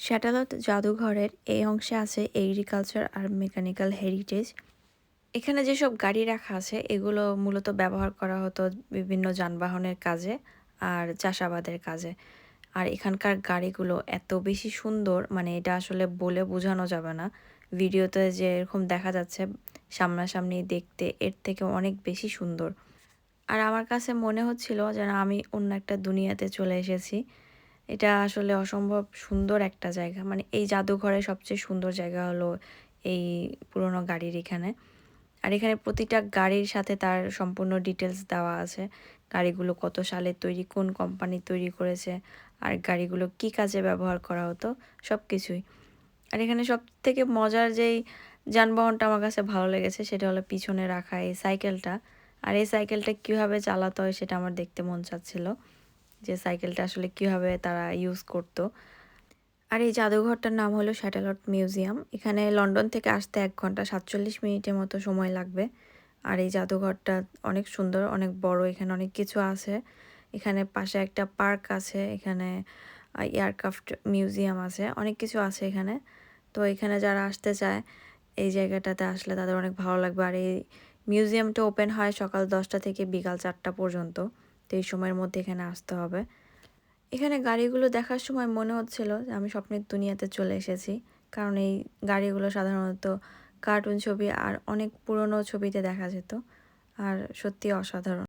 শ্যাটালত জাদুঘরের এই অংশে আছে এগ্রিকালচার আর মেকানিক্যাল হেরিটেজ এখানে যেসব গাড়ি রাখা আছে, এগুলো মূলত ব্যবহার করা হতো বিভিন্ন যানবাহনের কাজে আর চাষাবাদের কাজে। আর এখানকার গাড়িগুলো এত বেশি সুন্দর মানে এটা আসলে বলে বোঝানো যাবে না। ভিডিওতে যে এরকম দেখা যাচ্ছে, সামনাসামনি দেখতে এর থেকে অনেক বেশি সুন্দর। আর আমার কাছে মনে হচ্ছিল যেন আমি অন্য একটা দুনিয়াতে চলে এসেছি। এটা আসলে অসম্ভব সুন্দর একটা জায়গা। মানে এই জাদুঘরের সবচেয়ে সুন্দর জায়গা হলো এই পুরনো গাড়ির এখানে। আর এখানে প্রতিটা গাড়ির সাথে তার সম্পূর্ণ ডিটেলস দেওয়া আছে। গাড়িগুলো কত সালে তৈরি, কোন কোম্পানি তৈরি করেছে, আর গাড়িগুলো কি কাজে ব্যবহার করা হতো সব কিছুই আর এখানে সব থেকে মজার যেই যানবাহনটা আমার কাছে ভালো লেগেছে সেটা হলো পিছনে রাখা এই সাইকেলটা আর এই সাইকেলটা কীভাবে চালাতে হয় সেটা আমার দেখতে মন চাচ্ছিল। যে সাইকেলটা আসলে কীভাবে তারা ইউজ করতো। আর এই জাদুঘরটার নাম হলো স্যাটেলট মিউজিয়াম এখানে লন্ডন থেকে আসতে এক ঘণ্টা সাতচল্লিশ মিনিটের মতো সময় লাগবে। আর এই জাদুঘরটা অনেক সুন্দর, অনেক বড়, এখানে অনেক কিছু আছে। এখানে পাশে একটা পার্ক আছে, এখানে এয়ারক্রাফট মিউজিয়াম আছে, অনেক কিছু আছে এখানে। তো এখানে যারা আসতে চায়, এই জায়গাটাতে আসলে তাদের অনেক ভালো লাগবে। আর এই মিউজিয়ামটা ওপেন হয় সকাল দশটা থেকে বিকাল চারটা পর্যন্ত। তো এই সময়ের মধ্যে এখানে আসতে হবে। এখানে গাড়িগুলো দেখার সময় মনে হচ্ছিল যে আমি স্বপ্নের দুনিয়াতে চলে এসেছি, কারণ এই গাড়িগুলো সাধারণত কার্টুন ছবি আর অনেক পুরনো ছবিতে দেখা যেত, আর সত্যি অসাধারণ।